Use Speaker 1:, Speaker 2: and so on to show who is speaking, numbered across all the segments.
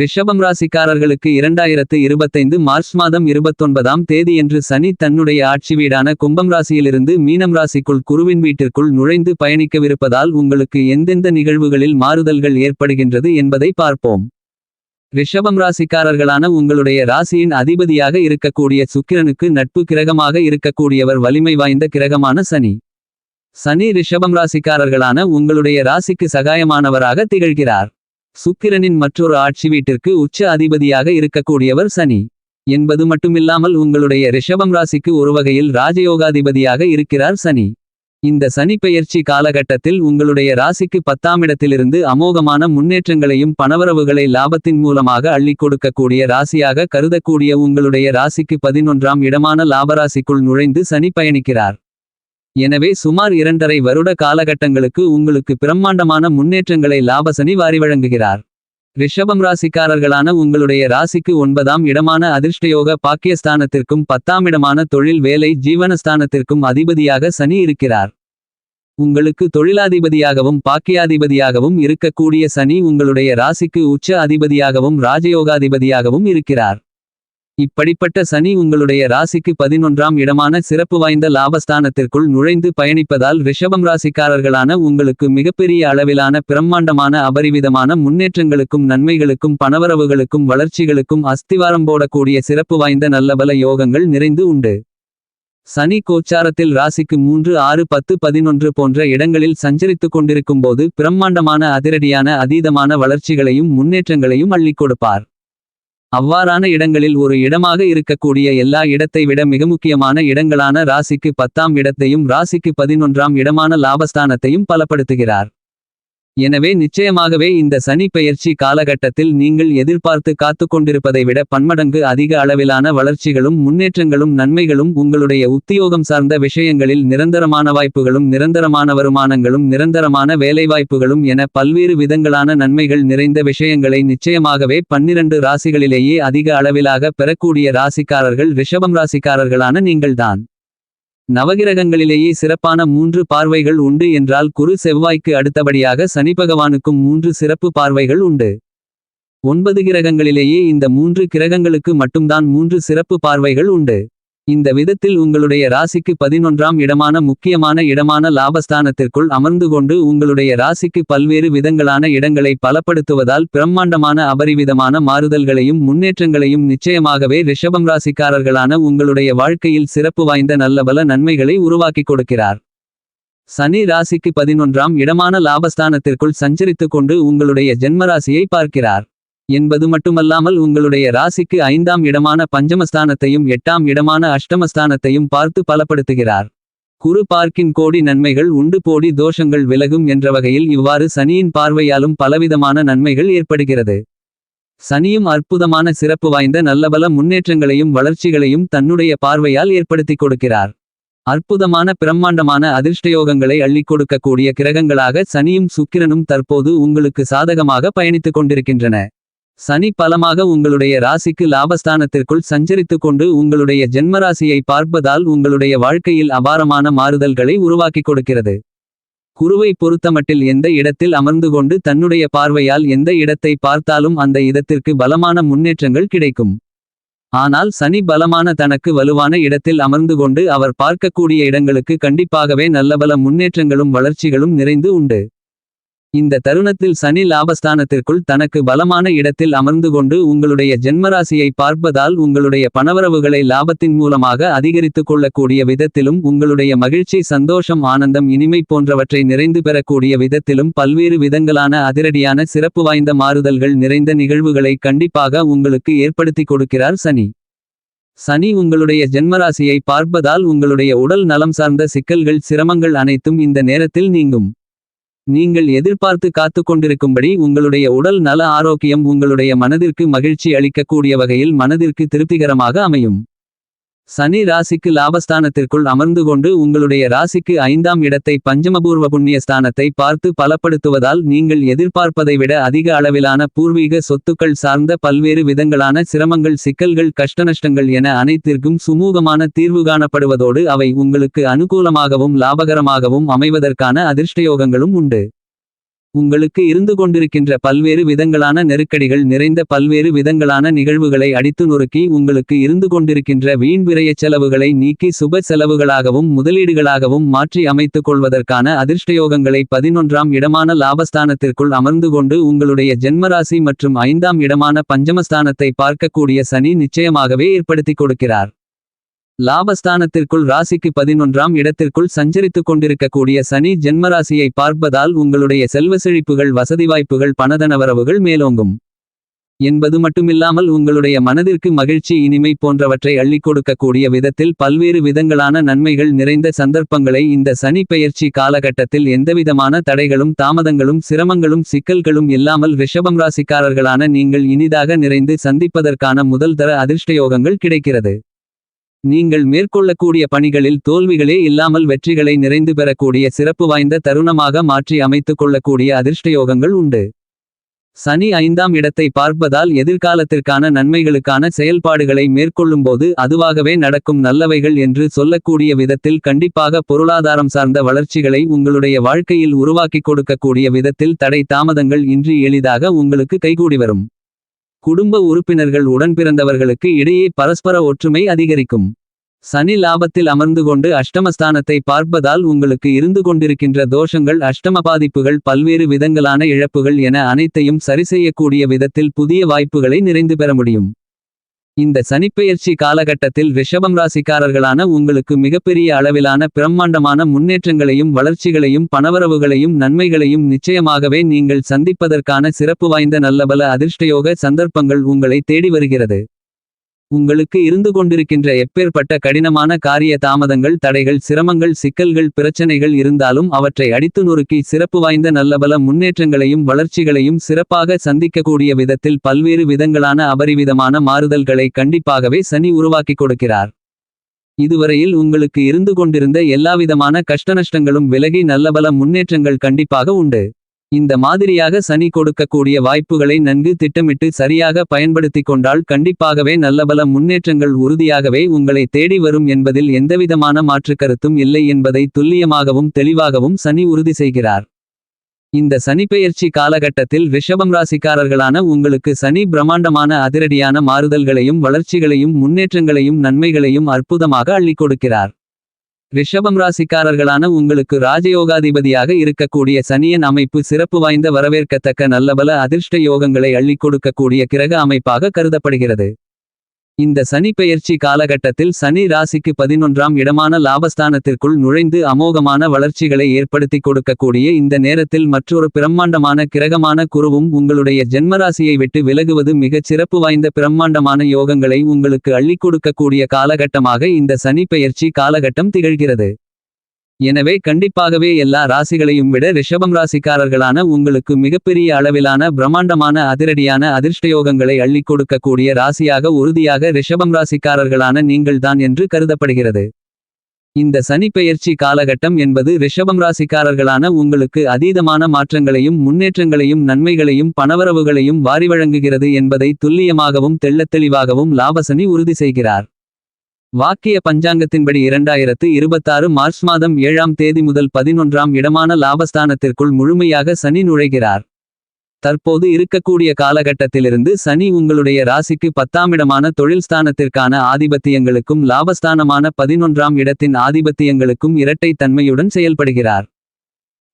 Speaker 1: ரிஷபம் ராசிக்காரர்களுக்கு இரண்டாயிரத்து இருபத்தைந்து மார்ச் மாதம் இருபத்தொன்பதாம் தேதியன்று சனி தன்னுடைய ஆட்சி வீடான கும்பம் ராசியிலிருந்து மீனம் ராசிக்குள் குருவின் வீட்டிற்குள் நுழைந்து பயணிக்கவிருப்பதால் உங்களுக்கு எந்தெந்த நிகழ்வுகளில் மாறுதல்கள் ஏற்படுகின்றது என்பதை பார்ப்போம். ரிஷபம் ராசிக்காரர்களான உங்களுடைய ராசியின் அதிபதியாக இருக்கக்கூடிய சுக்கிரனுக்கு நட்பு கிரகமாக இருக்கக்கூடியவர் வலிமை வாய்ந்த கிரகமான சனி. சனி ரிஷபம் ராசிக்காரர்களான உங்களுடைய ராசிக்கு சகாயமானவராக திகழ்கிறார். சுக்கிரனின் மற்றொரு ஆட்சி வீட்டிற்கு உச்ச அதிபதியாக இருக்கக்கூடியவர் சனி. என்பது மட்டுமில்லாமல் உங்களுடைய ரிஷபம் ராசிக்கு ஒரு வகையில் ராஜயோகாதிபதியாக இருக்கிறார் சனி. இந்த சனி பெயர்ச்சி காலகட்டத்தில் உங்களுடைய ராசிக்கு பத்தாம் இடத்திலிருந்து அமோகமான முன்னேற்றங்களையும் பணவரவுகளை லாபத்தின் மூலமாக அள்ளிக் கொடுக்கக்கூடிய ராசியாக கருதக்கூடிய உங்களுடைய ராசிக்கு பதினொன்றாம் இடமான லாபராசிக்குள் நுழைந்து சனி பயணிக்கிறார். எனவே சுமார் இரண்டரை வருட காலகட்டங்களுக்கு உங்களுக்கு பிரம்மாண்டமான முன்னேற்றங்களை லாபசனி வாரி வழங்குகிறார். ரிஷபம் ராசிக்காரர்களான உங்களுடைய ராசிக்கு ஒன்பதாம் இடமான அதிர்ஷ்டயோக பாக்கியஸ்தானத்திற்கும் பத்தாம் இடமான தொழில் வேலை ஜீவனஸ்தானத்திற்கும் அதிபதியாக சனி இருக்கிறார். உங்களுக்கு தொழிலாதிபதியாகவும் பாக்கியாதிபதியாகவும் இருக்கக்கூடிய சனி உங்களுடைய ராசிக்கு உச்ச அதிபதியாகவும் ராஜயோகாதிபதியாகவும் இருக்கிறார். இப்படிப்பட்ட சனி உங்களுடைய ராசிக்கு பதினொன்றாம் இடமான சிறப்பு வாய்ந்த லாபஸ்தானத்திற்குள் நுழைந்து பயணிப்பதால் ரிஷபம் ராசிக்காரர்களான உங்களுக்கு மிகப்பெரிய அளவிலான பிரம்மாண்டமான அபரிவிதமான முன்னேற்றங்களுக்கும் நன்மைகளுக்கும் பணவரவுகளுக்கும் வளர்ச்சிகளுக்கும் அஸ்திவாரம் போடக்கூடிய சிறப்பு வாய்ந்த நல்லபல யோகங்கள் நிறைந்து உண்டு. சனி கோச்சாரத்தில் ராசிக்கு மூன்று ஆறு பத்து பதினொன்று போன்ற இடங்களில் சஞ்சரித்துக் கொண்டிருக்கும்போது பிரம்மாண்டமான அதிரடியான அதீதமான வளர்ச்சிகளையும் முன்னேற்றங்களையும் அள்ளிக் கொடுப்பார். அவ்வாறான இடங்களில் ஒரு இடமாக இருக்கக்கூடிய எல்லா இடத்தை விட மிக முக்கியமான இடங்களான ராசிக்கு பத்தாம் இடத்தையும் ராசிக்கு பதினொன்றாம் இடமான லாபஸ்தானத்தையும் பலப்படுத்துகிறார். எனவே நிச்சயமாகவே இந்த சனி பெயர்ச்சி காலகட்டத்தில் நீங்கள் எதிர்பார்த்து காத்து கொண்டிருப்பதை விட பன்மடங்கு அதிக அளவிலான வளர்ச்சிகளும் முன்னேற்றங்களும் நன்மைகளும் உங்களுடைய உத்தியோகம் சார்ந்த விஷயங்களில் நிரந்தரமான வாய்ப்புகளும் நிரந்தரமான வருமானங்களும் நிரந்தரமான வேலைவாய்ப்புகளும் என பல்வேறு விதங்களான நன்மைகள் நிறைந்த விஷயங்களை நிச்சயமாகவே பன்னிரண்டு ராசிகளிலேயே அதிக அளவிலாக பெறக்கூடிய ராசிக்காரர்கள் ரிஷபம் ராசிக்காரர்களான நீங்கள்தான். நவகிரகங்களிலேயே சிறப்பான மூன்று பார்வைகள் உண்டு என்றால் குரு செவ்வாய்க்கு அடுத்தபடியாக சனி பகவானுக்கும் மூன்று சிறப்பு பார்வைகள் உண்டு. ஒன்பது கிரகங்களிலேயே இந்த மூன்று கிரகங்களுக்கு மட்டும்தான் மூன்று சிறப்பு பார்வைகள் உண்டு. இந்த விதத்தில் உங்களுடைய ராசிக்கு பதினொன்றாம் இடமான முக்கியமான இடமான லாபஸ்தானத்திற்குள் அமர்ந்து கொண்டு உங்களுடைய ராசிக்கு பல்வேறு விதங்களான இடங்களை பலப்படுத்துவதால் பிரம்மாண்டமான அபரிவிதமான மாறுதல்களையும் முன்னேற்றங்களையும் நிச்சயமாகவே ரிஷபம் ராசிக்காரர்களான உங்களுடைய வாழ்க்கையில் சிறப்பு வாய்ந்த நல்லபல நன்மைகளை உருவாக்கிக் கொடுக்கிறார். சனி ராசிக்கு பதினொன்றாம் இடமான லாபஸ்தானத்திற்குள் சஞ்சரித்துக் கொண்டு உங்களுடைய ஜென்மராசியை பார்க்கிறார். என்பது மட்டுமல்லாமல் உங்களுடைய ராசிக்கு ஐந்தாம் இடமான பஞ்சமஸ்தானத்தையும் எட்டாம் இடமான அஷ்டமஸ்தானத்தையும் பார்த்து பலப்படுத்துகிறார். குரு பார்க்கின் கோடி நன்மைகள் உண்டு போடி தோஷங்கள் விலகும் என்ற வகையில் இவ்வாறு சனியின் பார்வையாலும் பலவிதமான நன்மைகள் ஏற்படுகிறது. சனியும் அற்புதமான சிறப்பு வாய்ந்த நல்லபல முன்னேற்றங்களையும் வளர்ச்சிகளையும் தன்னுடைய பார்வையால் ஏற்படுத்திக் கொடுக்கிறார். அற்புதமான பிரம்மாண்டமான அதிர்ஷ்டயோகங்களை அள்ளி கொடுக்கக்கூடிய கிரகங்களாக சனியும் சுக்கிரனும் தற்போது உங்களுக்கு சாதகமாக பயணித்துக் கொண்டிருக்கின்றன. சனி பலமாக உங்களுடைய ராசிக்கு லாபஸ்தானத்திற்குள் சஞ்சரித்துக் கொண்டு உங்களுடைய ஜென்மராசியை பார்ப்பதால் உங்களுடைய வாழ்க்கையில் அபாரமான மாறுதல்களை உருவாக்கிக் கொடுக்கிறது. குருவை பொறுத்தமட்டில் எந்த இடத்தில் அமர்ந்து கொண்டு தன்னுடைய பார்வையால் எந்த இடத்தை பார்த்தாலும் அந்த இடத்திற்கு பலமான முன்னேற்றங்கள் கிடைக்கும். ஆனால் சனி பலமான தனக்கு வலுவான இடத்தில் அமர்ந்து கொண்டு அவர் பார்க்கக்கூடிய இடங்களுக்கு கண்டிப்பாகவே நல்லபல முன்னேற்றங்களும் வளர்ச்சிகளும் நிறைந்து உண்டு. இந்த தருணத்தில் சனி லாபஸ்தானத்திற்குள் தனக்கு பலமான இடத்தில் அமர்ந்து கொண்டு உங்களுடைய ஜென்மராசியை பார்ப்பதால் உங்களுடைய பணவரவுகளை லாபத்தின் மூலமாக அதிகரித்துக் கொள்ளக்கூடிய விதத்திலும் உங்களுடைய மகிழ்ச்சி சந்தோஷம் ஆனந்தம் இனிமை போன்றவற்றை நிறைந்து பெறக்கூடிய விதத்திலும் பல்வேறு விதங்களான அதிரடியான சிறப்பு வாய்ந்த மாறுதல்கள் நிறைந்த நிகழ்வுகளை கண்டிப்பாக உங்களுக்கு ஏற்படுத்திக் கொடுக்கிறார் சனி. சனி உங்களுடைய ஜென்மராசியை பார்ப்பதால் உங்களுடைய உடல் நலம் சார்ந்த சிக்கல்கள் சிரமங்கள் அனைத்தும் இந்த நேரத்தில் நீங்கும். நீங்கள் எதிர்பார்த்து காத்து கொண்டிருக்கும்படி உங்களுடைய உடல் நல ஆரோக்கியம் உங்களுடைய மனதிற்கு மகிழ்ச்சி அளிக்கக்கூடிய வகையில் மனதிற்கு திருப்திகரமாக அமையும். சனி ராசிக்கு லாபஸ்தானத்திற்குள் அமர்ந்து கொண்டு உங்களுடைய ராசிக்கு ஐந்தாம் இடத்தை பஞ்சமபூர்வ புண்ணிய ஸ்தானத்தை பார்த்து பலப்படுத்துவதால் நீங்கள் எதிர்பார்ப்பதை விட அதிக அளவிலான பூர்வீக சொத்துக்கள் சார்ந்த பல்வேறு விதங்களான சிரமங்கள் சிக்கல்கள் கஷ்டநஷ்டங்கள் என அனைத்திற்கும் சுமூகமான தீர்வு காணப்படுவதோடு அவை உங்களுக்கு அனுகூலமாகவும் லாபகரமாகவும் அமைவதற்கான அதிர்ஷ்டயோகங்களும் உண்டு. உங்களுக்கு இருந்து கொண்டிருக்கின்ற பல்வேறு விதங்களான நெருக்கடிகள் நிறைந்த பல்வேறு விதங்களான நிகழ்வுகளை அடித்து நொறுக்கி உங்களுக்கு இருந்து கொண்டிருக்கின்ற வீண் விரயச் செலவுகளை நீக்கி சுப செலவுகளாகவும் முதலீடுகளாகவும் மாற்றி அமைத்துக் கொள்வதற்கான அதிர்ஷ்டயோகங்களை பதினொன்றாம் இடமான லாபஸ்தானத்திற்குள் அமர்ந்து கொண்டு உங்களுடைய ஜென்மராசி மற்றும் ஐந்தாம் இடமான பஞ்சமஸ்தானத்தை பார்க்கக்கூடிய சனி நிச்சயமாகவே ஏற்படுத்திக் கொடுக்கிறார். லாபஸ்தானத்திற்குள் ராசிக்கு பதினொன்றாம் இடத்திற்குள் சஞ்சரித்துக் கொண்டிருக்கக்கூடிய சனி ஜென்மராசியை பார்ப்பதால் உங்களுடைய செல்வ செழிப்புகள் வசதி வாய்ப்புகள் பணதனவரவுகள் மேலோங்கும். என்பது மட்டுமில்லாமல் உங்களுடைய மனதிற்கு மகிழ்ச்சி இனிமை போன்றவற்றை அள்ளிக் கொடுக்கக்கூடிய விதத்தில் பல்வேறு விதங்களான நன்மைகள் நிறைந்த சந்தர்ப்பங்களை இந்த சனி பெயர்ச்சி காலகட்டத்தில் எந்தவிதமான தடைகளும் தாமதங்களும் சிரமங்களும் சிக்கல்களும் இல்லாமல் ரிஷபம் ராசிக்காரர்களான நீங்கள் இனிதாக நிறைந்து சந்திப்பதற்கான முதல் தர அதிர்ஷ்டயோகங்கள் கிடைக்கிறது. நீங்கள் மேற்கொள்ளக்கூடிய பணிகளில் தோல்விகளே இல்லாமல் வெற்றிகளை நிறைந்து பெறக்கூடிய சிறப்பு வாய்ந்த தருணமாக மாற்றி அமைத்துக் கொள்ளக்கூடிய அதிர்ஷ்டயோகங்கள் உண்டு. சனி ஐந்தாம் இடத்தை பார்ப்பதால் எதிர்காலத்திற்கான நன்மைகளுக்கான செயல்பாடுகளை மேற்கொள்ளும்போது அதுவாகவே நடக்கும் நல்லவைகள் என்று சொல்லக்கூடிய விதத்தில் கண்டிப்பாக பொருளாதாரம் சார்ந்த வளர்ச்சிகளை உங்களுடைய வாழ்க்கையில் உருவாக்கிக் கொடுக்கக்கூடிய விதத்தில் தடை தாமதங்கள் இன்றி எளிதாக உங்களுக்கு கைகூடி வரும். குடும்ப உறுப்பினர்கள் உடன்பிறந்தவர்களுக்கு இடையே பரஸ்பர ஒற்றுமை அதிகரிக்கும். சனி லாபத்தில் அமர்ந்து கொண்டு அஷ்டமஸ்தானத்தை பார்ப்பதால் உங்களுக்கு இருந்து கொண்டிருக்கின்ற தோஷங்கள் அஷ்டம பாதிப்புகள் பல்வேறு விதங்களான இழப்புகள் என அனைத்தையும் சரிசெய்யக்கூடிய விதத்தில் புதிய வாய்ப்புகளை நிறைந்து பெற முடியும். இந்த சனிப்பெயர்ச்சி காலகட்டத்தில் ரிஷபம் ராசிக்காரர்களான உங்களுக்கு மிகப்பெரிய அளவிலான பிரம்மாண்டமான முன்னேற்றங்களையும் வளர்ச்சிகளையும் பணவரவுகளையும் நன்மைகளையும் நிச்சயமாகவே நீங்கள் சந்திப்பதற்கான சிறப்பு வாய்ந்த நல்லபல அதிர்ஷ்டயோக சந்தர்ப்பங்கள் உங்களை தேடி வருகிறது. உங்களுக்கு இருந்து கொண்டிருக்கின்ற எப்பேற்பட்ட கடினமான காரிய தாமதங்கள் தடைகள் சிரமங்கள் சிக்கல்கள் பிரச்சனைகள் இருந்தாலும் அவற்றை அடித்து நொறுக்கி சிறப்பு வாய்ந்த நல்லபல முன்னேற்றங்களையும் வளர்ச்சிகளையும் சிறப்பாக சந்திக்கக்கூடிய விதத்தில் பல்வேறு விதங்களான அபரிவிதமான மாறுதல்களை கண்டிப்பாகவே சனி உருவாக்கிக் கொடுக்கிறார். இதுவரையில் உங்களுக்கு இருந்து கொண்டிருந்த எல்லாவிதமான கஷ்டநஷ்டங்களும் விலகி நல்லபல முன்னேற்றங்கள் கண்டிப்பாக உண்டு. இந்த மாதிரியாக சனி கொடுக்கக்கூடிய வாய்ப்புகளை நன்கு திட்டமிட்டு சரியாக பயன்படுத்திக் கொண்டால் கண்டிப்பாகவே நல்லபல முன்னேற்றங்கள் உறுதியாகவே உங்களை தேடி வரும் என்பதில் எந்தவிதமான மாற்றுக்கருத்தும் இல்லை என்பதை துல்லியமாகவும் தெளிவாகவும் சனி உறுதி செய்கிறார். இந்த சனிப்பெயர்ச்சி காலகட்டத்தில் ரிஷபம் ராசிக்காரர்களான உங்களுக்கு சனி பிரம்மாண்டமான அதிரடியான மாறுதல்களையும் வளர்ச்சிகளையும் முன்னேற்றங்களையும் நன்மைகளையும் அற்புதமாக அள்ளிக் கொடுக்கிறார். ரிஷபம் ராசிக்காரர்களான உங்களுக்கு ராஜயோகாதிபதியாக இருக்கக்கூடிய சனியன் அமைப்பு சிறப்பு வாய்ந்த வரவேற்கத்தக்க நல்லபல அதிர்ஷ்ட யோகங்களை அள்ளிக் கொடுக்கக்கூடிய கிரக அமைப்பாக கருதப்படுகிறது. இந்த சனி பெயர்ச்சி காலகட்டத்தில் சனி ராசிக்கு பதினொன்றாம் இடமான லாபஸ்தானத்திற்குள் நுழைந்து அமோகமான வளர்ச்சிகளை ஏற்படுத்திக் கொடுக்கக்கூடிய இந்த நேரத்தில் மற்றொரு பிரம்மாண்டமான கிரகமான குருவும் உங்களுடைய ஜென்மராசியை விட்டு விலகுவது மிகச் சிறப்பு வாய்ந்த பிரம்மாண்டமான யோகங்களை உங்களுக்கு அள்ளிக் கொடுக்கக்கூடிய காலகட்டமாக இந்த சனி பெயர்ச்சி காலகட்டம் திகழ்கிறது. எனவே கண்டிப்பாகவே எல்லா ராசிகளையும் விட ரிஷபம் ராசிக்காரர்களான உங்களுக்கு மிகப்பெரிய அளவிலான பிரம்மாண்டமான அதிரடியான அதிர்ஷ்டயோகங்களை அள்ளி கொடுக்கக்கூடிய ராசியாக உறுதியாக ரிஷபம் ராசிக்காரர்களான நீங்கள்தான் என்று கருதப்படுகிறது. இந்த சனி பெயர்ச்சி காலகட்டம் என்பது ரிஷபம் ராசிக்காரர்களான உங்களுக்கு அதீதமான மாற்றங்களையும் முன்னேற்றங்களையும் நன்மைகளையும் பணவரவுகளையும் வாரி வழங்குகிறது என்பதை துல்லியமாகவும் தெள்ளத்தெளிவாகவும் லாபசனி உறுதி செய்கிறார். வாக்கிய பஞ்சாங்கத்தின்படி இரண்டாயிரத்து இருபத்தாறு மார்ச் மாதம் ஏழாம் தேதி முதல் பதினொன்றாம் இடமான லாபஸ்தானத்திற்குள் முழுமையாக சனி நுழைகிறார். தற்போது இருக்கக்கூடிய காலகட்டத்திலிருந்து சனி உங்களுடைய ராசிக்கு பத்தாமிடமான தொழில் ஸ்தானத்திற்கான ஆதிபத்தியங்களுக்கும் லாபஸ்தானமான பதினொன்றாம் இடத்தின் ஆதிபத்தியங்களுக்கும் இரட்டை தன்மையுடன் செயல்படுகிறார்.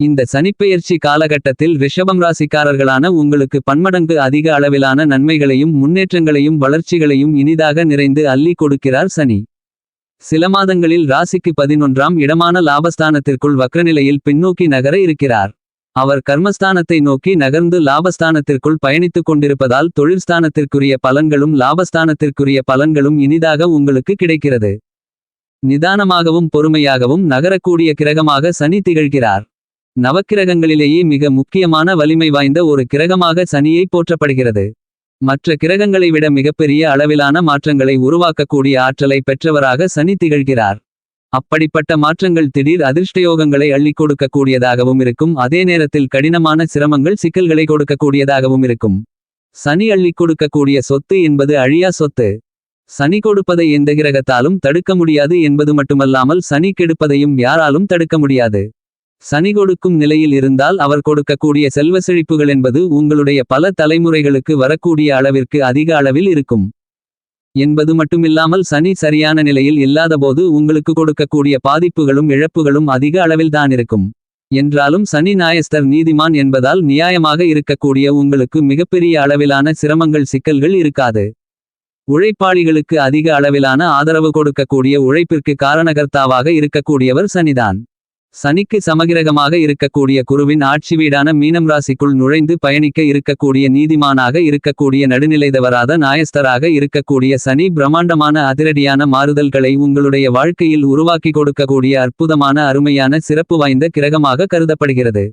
Speaker 1: இந்த சனிப்பெயர்ச்சி காலகட்டத்தில் ரிஷபம் ராசிக்காரர்களான உங்களுக்கு பன்மடங்கு அதிக அளவிலான நன்மைகளையும் முன்னேற்றங்களையும் வளர்ச்சிகளையும் இனிதாக நிறைந்து அள்ளி கொடுக்கிறார் சனி. சில மாதங்களில் ராசிக்கு பதினொன்றாம் இடமான லாபஸ்தானத்திற்குள் வக்ரநிலையில் பின்னோக்கி நகர இருக்கிறார். அவர் கர்மஸ்தானத்தை நோக்கி நகர்ந்து லாபஸ்தானத்திற்குள் பயணித்துக் கொண்டிருப்பதால் தொழில்ஸ்தானத்திற்குரிய பலன்களும் லாபஸ்தானத்திற்குரிய பலன்களும் இனிதாக உங்களுக்கு கிடைக்கிறது. நிதானமாகவும் பொறுமையாகவும் நகரக்கூடிய கிரகமாக சனி திகழ்கிறார். நவக்கிரகங்களிலேயே மிக முக்கியமான வலிமை வாய்ந்த ஒரு கிரகமாக சனியை போற்றப்படுகிறது. மற்ற கிரகங்களை விட மிகப்பெரிய அளவிலான மாற்றங்களை உருவாக்கக்கூடிய ஆற்றலை பெற்றவராக சனி திகழ்கிறார். அப்படிப்பட்ட மாற்றங்கள் திடீர் அதிர்ஷ்டயோகங்களை அள்ளிக் கொடுக்கக்கூடியதாகவும் இருக்கும். அதே நேரத்தில் கடினமான சிரமங்கள் சிக்கல்களை கொடுக்கக்கூடியதாகவும் இருக்கும். சனி அள்ளிக் கொடுக்கக்கூடிய சொத்து என்பது அழியா சொத்து. சனி கொடுப்பதை எந்த கிரகத்தாலும் தடுக்க முடியாது என்பது மட்டுமல்லாமல் சனி கெடுப்பதையும் யாராலும் தடுக்க முடியாது. சனி கொடுக்கும் நிலையில் இருந்தால் அவர் கொடுக்கக்கூடிய செல்வ செழிப்புகள் என்பது உங்களுடைய பல தலைமுறைகளுக்கு வரக்கூடிய அளவிற்கு அதிக அளவில் இருக்கும். என்பது மட்டுமில்லாமல் சனி சரியான நிலையில் இல்லாதபோது உங்களுக்கு கொடுக்கக்கூடிய பாதிப்புகளும் இழப்புகளும் அதிக அளவில்தான் இருக்கும். என்றாலும் சனி நாயஸ்தர் நீதிமான் என்பதால் நியாயமாக இருக்கக்கூடிய உங்களுக்கு மிகப்பெரிய அளவிலான சிரமங்கள் சிக்கல்கள் இருக்காது. உழைப்பாளிகளுக்கு அதிக அளவிலான ஆதரவு கொடுக்கக்கூடிய உழைப்பிற்கு காரணகர்த்தாவாக இருக்கக்கூடியவர் சனிதான். சனிக்கு சமகிரகமாக இருக்கக்கூடிய குருவின் ஆட்சி வீடான மீனம் ராசிக்குள் நுழைந்து பயணிக்க இருக்கக்கூடிய நீதிமானாக இருக்கக்கூடிய நடுநிலைதவராத நாயஸ்தராக இருக்கக்கூடிய சனி பிரம்மாண்டமான அதிரடியான மாறுதல்களை உங்களுடைய வாழ்க்கையில் உருவாக்கி கொடுக்கக்கூடிய அற்புதமான அருமையான சிறப்பு வாய்ந்த கிரகமாக கருதப்படுகிறது.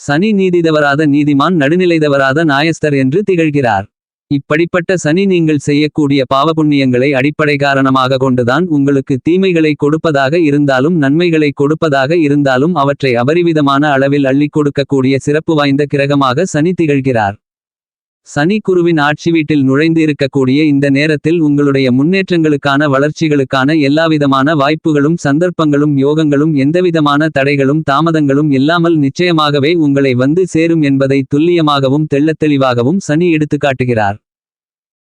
Speaker 1: சனி நீதிதவராத நீதிமான் நடுநிலைதவராத நாயஸ்தர் என்று திகழ்கிறார். இப்படிப்பட்ட சனி நீங்கள் செய்யக்கூடிய பாவபுண்ணியங்களை அடிப்படை காரணமாக கொண்டுதான் உங்களுக்கு தீமைகளை கொடுப்பதாக இருந்தாலும் நன்மைகளை கொடுப்பதாக இருந்தாலும் அவற்றை அபரிவிதமான அளவில் அள்ளிக் கொடுக்கக்கூடிய சிறப்பு வாய்ந்த கிரகமாக சனி திகழ்கிறார். சனி குருவின் ஆட்சி வீட்டில் நுழைந்து இருக்கக்கூடிய இந்த நேரத்தில் உங்களுடைய முன்னேற்றங்களுக்கான வளர்ச்சிகளுக்கான எல்லாவிதமான வாய்ப்புகளும் சந்தர்ப்பங்களும் யோகங்களும் எந்தவிதமான தடைகளும் தாமதங்களும் இல்லாமல் நிச்சயமாகவே உங்களை வந்து சேரும் என்பதை துல்லியமாகவும் தெள்ளத்தெளிவாகவும் சனி எடுத்துக்காட்டுகிறார்.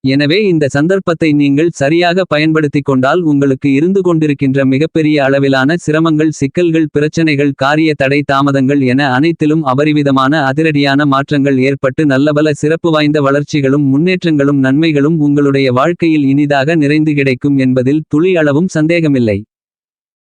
Speaker 1: எனவே இந்த சந்தர்ப்பத்தை நீங்கள் சரியாக பயன்படுத்திக் கொண்டால் உங்களுக்கு இருந்து கொண்டிருக்கின்ற மிகப்பெரிய அளவிலான சிரமங்கள் சிக்கல்கள் பிரச்சனைகள் காரிய தடை தாமதங்கள் என அனைத்திலும் அபரிவிதமான அதிரடியான மாற்றங்கள் ஏற்பட்டு நல்லபல சிறப்பு வாய்ந்த வளர்ச்சிகளும் முன்னேற்றங்களும் நன்மைகளும் உங்களுடைய வாழ்க்கையில் இனிதாக நிறைந்து கிடைக்கும் என்பதில் துளி அளவும் சந்தேகமில்லை.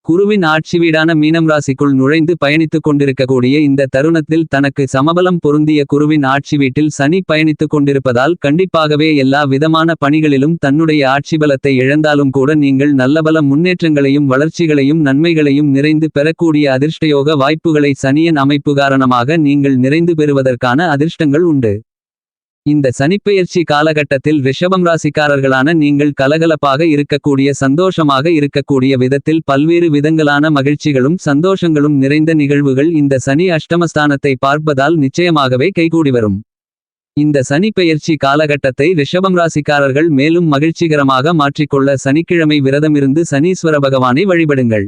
Speaker 1: குருவின் ஆட்சி வீடான மீனம் ராசிக்குள் நுழைந்து பயணித்துக் கொண்டிருக்கக்கூடிய இந்த தருணத்தில் தனக்கு சமபலம் பொருந்திய குருவின் ஆட்சி வீட்டில் சனி பயணித்துக் கொண்டிருப்பதால் கண்டிப்பாகவே எல்லா விதமான பணிகளிலும் தன்னுடைய ஆட்சி பலத்தை இழந்தாலும் கூட நீங்கள் நல்லபல முன்னேற்றங்களையும் வளர்ச்சிகளையும் நன்மைகளையும் நிறைந்து பெறக்கூடிய அதிர்ஷ்டயோக வாய்ப்புகளை சனியன் அமைப்பு காரணமாக நீங்கள் நிறைந்து பெறுவதற்கான அதிர்ஷ்டங்கள் உண்டு. இந்த சனிப்பெயர்ச்சி காலகட்டத்தில் ரிஷபம் ராசிக்காரர்களான நீங்கள் கலகலப்பாக இருக்கக்கூடிய சந்தோஷமாக இருக்கக்கூடிய விதத்தில் பல்வேறு விதங்களான மகிழ்ச்சிகளும் சந்தோஷங்களும் நிறைந்த நிகழ்வுகள் இந்த சனி அஷ்டமஸ்தானத்தை பார்ப்பதால் நிச்சயமாகவே கைகூடி வரும். இந்த சனி பெயர்ச்சி காலகட்டத்தை ரிஷபம் ராசிக்காரர்கள் மேலும் மகிழ்ச்சிகரமாக மாற்றிக்கொள்ள சனிக்கிழமை விரதமிருந்து சனீஸ்வர பகவானை வழிபடுங்கள்.